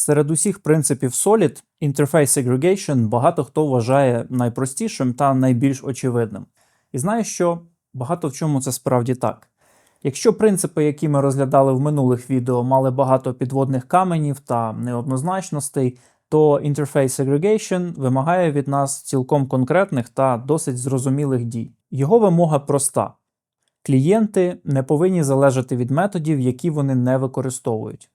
Серед усіх принципів Solid Interface Segregation багато хто вважає найпростішим та найбільш очевидним. І знає, що багато в чому це справді так. Якщо принципи, які ми розглядали в минулих відео, мали багато підводних каменів та неоднозначностей, то Interface Segregation вимагає від нас цілком конкретних та досить зрозумілих дій. Його вимога проста: клієнти не повинні залежати від методів, які вони не використовують.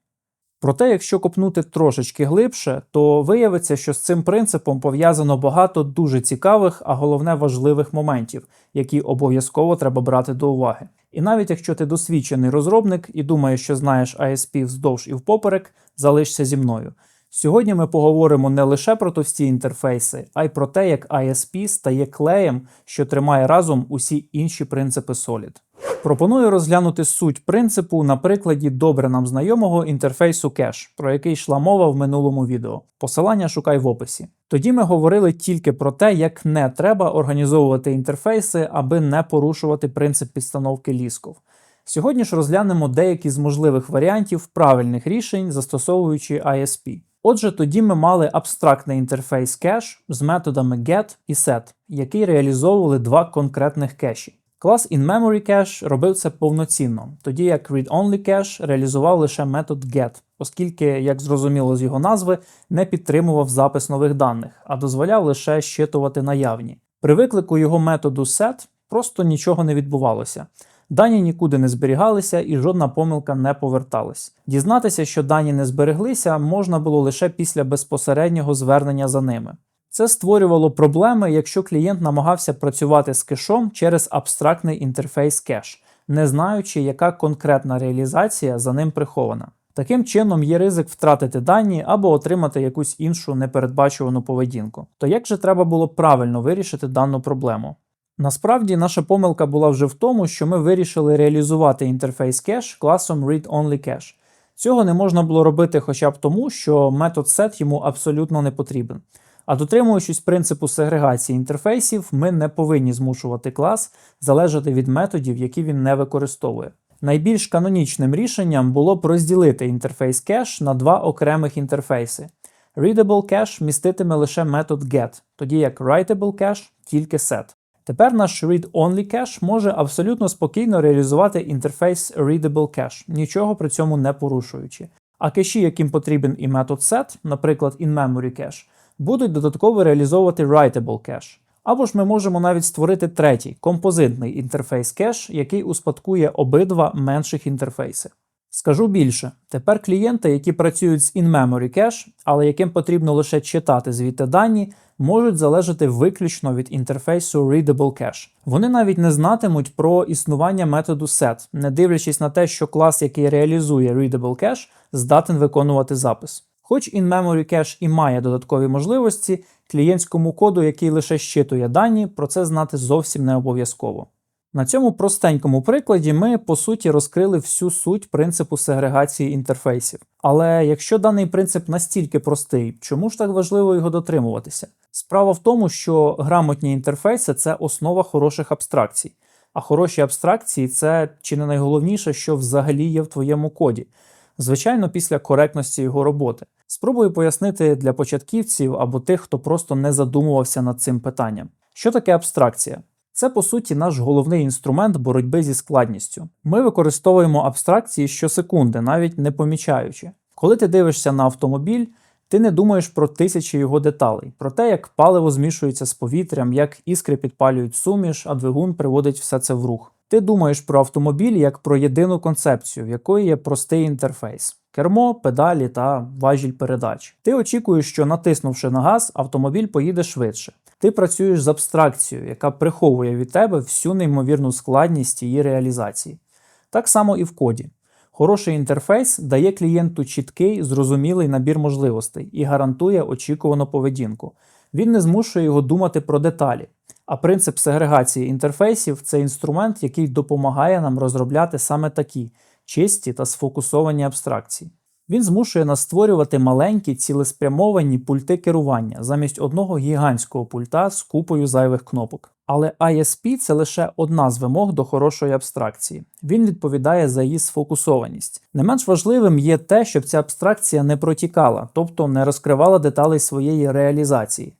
Проте, якщо копнути трошечки глибше, то виявиться, що з цим принципом пов'язано багато дуже цікавих, а головне важливих моментів, які обов'язково треба брати до уваги. І навіть якщо ти досвідчений розробник і думаєш, що знаєш ISP вздовж і впоперек, залишся зі мною. Сьогодні ми поговоримо не лише про товсті інтерфейси, а й про те, як ISP стає клеєм, що тримає разом усі інші принципи Solid. Пропоную розглянути суть принципу на прикладі добре нам знайомого інтерфейсу кеш, про який йшла мова в минулому відео. Посилання шукай в описі. Тоді ми говорили тільки про те, як не треба організовувати інтерфейси, аби не порушувати принцип підстановки лісков. Сьогодні ж розглянемо деякі з можливих варіантів правильних рішень, застосовуючи ISP. Отже, тоді ми мали абстрактний інтерфейс кеш з методами get і set, який реалізовували два конкретних кеші. Клас InMemory Cache робив це повноцінно, тоді як Read-Only Cache реалізував лише метод get, оскільки, як зрозуміло з його назви, не підтримував запис нових даних, а дозволяв лише щитувати наявні. При виклику його методу set просто нічого не відбувалося. Дані нікуди не зберігалися і жодна помилка не поверталась. Дізнатися, що дані не збереглися, можна було лише після безпосереднього звернення за ними. Це створювало проблеми, якщо клієнт намагався працювати з кешом через абстрактний інтерфейс кеш, не знаючи, яка конкретна реалізація за ним прихована. Таким чином є ризик втратити дані або отримати якусь іншу непередбачувану поведінку. То як же треба було правильно вирішити дану проблему? Насправді, наша помилка була вже в тому, що ми вирішили реалізувати інтерфейс кеш класом read-only cache. Цього не можна було робити хоча б тому, що метод set йому абсолютно не потрібен. А дотримуючись принципу сегрегації інтерфейсів, ми не повинні змушувати клас залежати від методів, які він не використовує. Найбільш канонічним рішенням було б розділити інтерфейс кеш на два окремих інтерфейси. Readable cache міститиме лише метод get, тоді як Writable cache тільки set. Тепер наш read-only cache може абсолютно спокійно реалізувати інтерфейс Readable cache, нічого при цьому не порушуючи. А кеші, яким потрібен і метод set, наприклад, in-memory cache, будуть додатково реалізовувати Writable cache. Або ж ми можемо навіть створити третій композитний інтерфейс кеш, який успадкує обидва менших інтерфейси. Скажу більше, тепер клієнти, які працюють з in-memory cache, але яким потрібно лише читати звідти дані, можуть залежати виключно від інтерфейсу Readable Cache. Вони навіть не знатимуть про існування методу set, не дивлячись на те, що клас, який реалізує Readable Cache, здатен виконувати запис. Хоч in-memory cache і має додаткові можливості, клієнтському коду, який лише щитує дані, про це знати зовсім не обов'язково. На цьому простенькому прикладі ми по суті розкрили всю суть принципу сегрегації інтерфейсів. Але якщо даний принцип настільки простий, чому ж так важливо його дотримуватися? Справа в тому, що грамотні інтерфейси це основа хороших абстракцій. А хороші абстракції це чи не найголовніше, що взагалі є в твоєму коді. Звичайно, після коректності його роботи. Спробую пояснити для початківців або тих, хто просто не задумувався над цим питанням. Що таке абстракція? Це, по суті, наш головний інструмент боротьби зі складністю. Ми використовуємо абстракції щосекунди, навіть не помічаючи. Коли ти дивишся на автомобіль, ти не думаєш про тисячі його деталей, про те, як паливо змішується з повітрям, як іскри підпалюють суміш, а двигун приводить все це в рух. Ти думаєш про автомобіль як про єдину концепцію, в якої є простий інтерфейс. Кермо, педалі та важіль передач. Ти очікуєш, що натиснувши на газ, автомобіль поїде швидше. Ти працюєш з абстракцією, яка приховує від тебе всю неймовірну складність її реалізації. Так само і в коді. Хороший інтерфейс дає клієнту чіткий, зрозумілий набір можливостей і гарантує очікувану поведінку. Він не змушує його думати про деталі. А принцип сегрегації інтерфейсів це інструмент, який допомагає нам розробляти саме такі чисті та сфокусовані абстракції. Він змушує нас створювати маленькі цілеспрямовані пульти керування замість одного гігантського пульта з купою зайвих кнопок. Але ISP це лише одна з вимог до хорошої абстракції. Він відповідає за її сфокусованість. Не менш важливим є те, щоб ця абстракція не протікала, тобто не розкривала деталей своєї реалізації.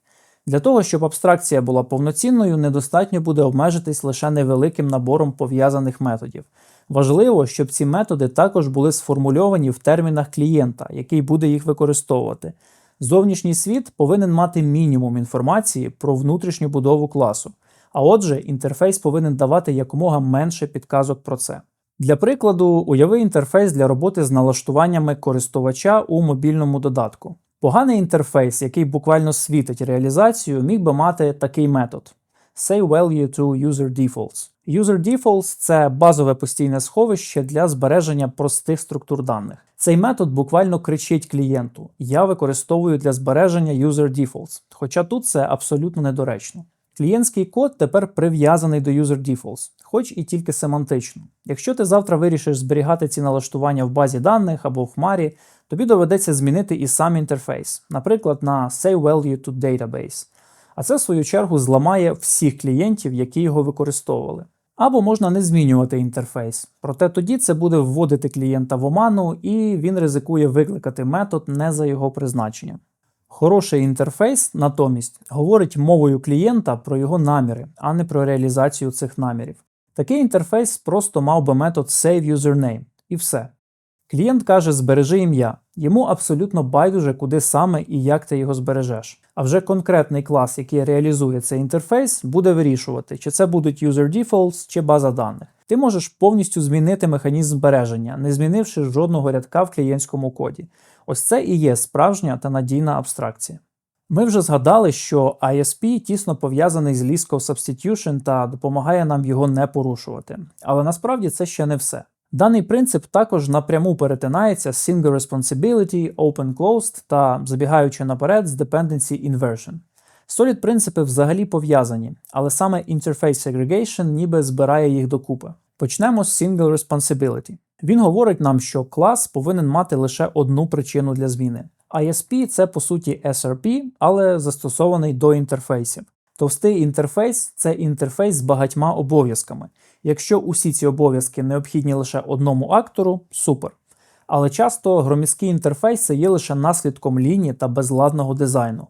Для того, щоб абстракція була повноцінною, недостатньо буде обмежитись лише невеликим набором пов'язаних методів. Важливо, щоб ці методи також були сформульовані в термінах клієнта, який буде їх використовувати. Зовнішній світ повинен мати мінімум інформації про внутрішню будову класу, а отже, інтерфейс повинен давати якомога менше підказок про це. Для прикладу, уяви інтерфейс для роботи з налаштуваннями користувача у мобільному додатку. Поганий інтерфейс, який буквально світить реалізацію, міг би мати такий метод: Say value to user defaults. User defaults – це базове постійне сховище для збереження простих структур даних. Цей метод буквально кричить клієнту: Я використовую для збереження user defaults, хоча тут це абсолютно недоречно. Клієнтський код тепер прив'язаний до user defaults, хоч і тільки семантично. Якщо ти завтра вирішиш зберігати ці налаштування в базі даних або в хмарі, тобі доведеться змінити і сам інтерфейс, наприклад, на Say Value to Database. А це, в свою чергу, зламає всіх клієнтів, які його використовували. Або можна не змінювати інтерфейс, проте тоді це буде вводити клієнта в оману і він ризикує викликати метод не за його призначенням. Хороший інтерфейс, натомість, говорить мовою клієнта про його наміри, а не про реалізацію цих намірів. Такий інтерфейс просто мав би метод SaveUsername і все. Клієнт каже збережи ім'я, йому абсолютно байдуже, куди саме і як ти його збережеш. А вже конкретний клас, який реалізує цей інтерфейс, буде вирішувати, чи це будуть user defaults чи база даних. Ти можеш повністю змінити механізм збереження, не змінивши жодного рядка в клієнтському коді. Ось це і є справжня та надійна абстракція. Ми вже згадали, що ISP тісно пов'язаний з Liskov Substitution та допомагає нам його не порушувати. Але насправді це ще не все. Даний принцип також напряму перетинається з Single Responsibility, Open Closed та, забігаючи наперед, з Dependency Inversion. Solid принципи взагалі пов'язані, але саме Interface Segregation ніби збирає їх докупи. Почнемо з Single Responsibility. Він говорить нам, що клас повинен мати лише одну причину для зміни. ISP це по суті SRP, але застосований до інтерфейсів. Товстий інтерфейс це інтерфейс з багатьма обов'язками. Якщо усі ці обов'язки необхідні лише одному актору, супер. Але часто громіздкі інтерфейси є лише наслідком лінії та безладного дизайну.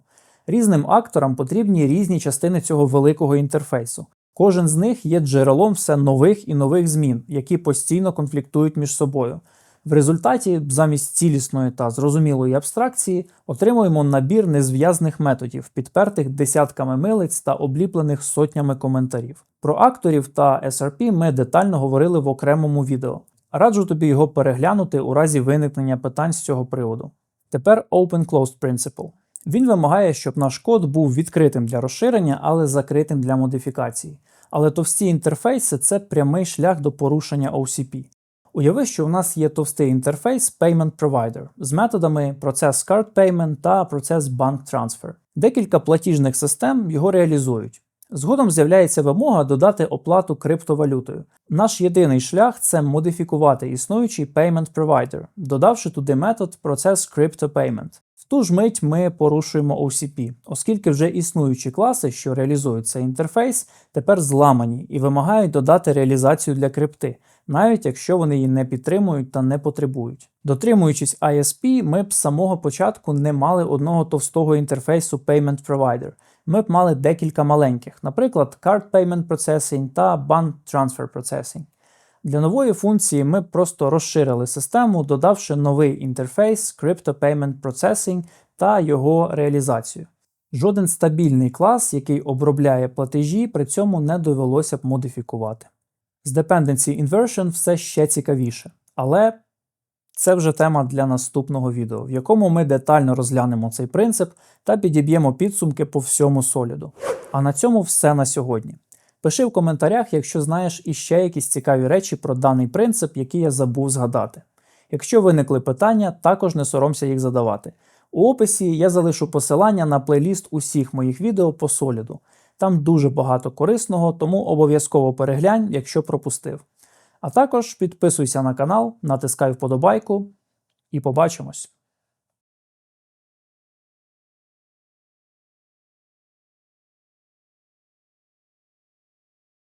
Різним акторам потрібні різні частини цього великого інтерфейсу. Кожен з них є джерелом все нових і нових змін, які постійно конфліктують між собою. В результаті, замість цілісної та зрозумілої абстракції, отримуємо набір незв'язних методів, підпертих десятками милиць та обліплених сотнями коментарів. Про акторів та SRP ми детально говорили в окремому відео. Раджу тобі його переглянути у разі виникнення питань з цього приводу. Тепер Open Closed Principle. Він вимагає, щоб наш код був відкритим для розширення, але закритим для модифікації. Але товсті інтерфейси це прямий шлях до порушення OCP. Уяви, що у нас є товстий інтерфейс Payment Provider з методами Process Card Payment та Process Bank Transfer. Декілька платіжних систем його реалізують. Згодом з'являється вимога додати оплату криптовалютою. Наш єдиний шлях це модифікувати існуючий Payment Provider, додавши туди метод Process Crypto Payment. Ту ж мить ми порушуємо OCP, оскільки вже існуючі класи, що реалізують цей інтерфейс, тепер зламані і вимагають додати реалізацію для крипти, навіть якщо вони її не підтримують та не потребують. Дотримуючись ISP, ми б з самого початку не мали одного товстого інтерфейсу Payment Provider. Ми б мали декілька маленьких, наприклад, Card Payment Processing та Bank Transfer Processing. Для нової функції ми просто розширили систему, додавши новий інтерфейс Crypto Payment Processing та його реалізацію. Жоден стабільний клас, який обробляє платежі, при цьому не довелося б модифікувати. З Dependency Inversion все ще цікавіше, але це вже тема для наступного відео, в якому ми детально розглянемо цей принцип та підіб'ємо підсумки по всьому соліду. А на цьому все на сьогодні. Пиши в коментарях, якщо знаєш іще якісь цікаві речі про даний принцип, які я забув згадати. Якщо виникли питання, також не соромся їх задавати. У описі я залишу посилання на плейліст усіх моїх відео по соліду. Там дуже багато корисного, тому обов'язково переглянь, якщо пропустив. А також підписуйся на канал, натискай вподобайку і побачимось.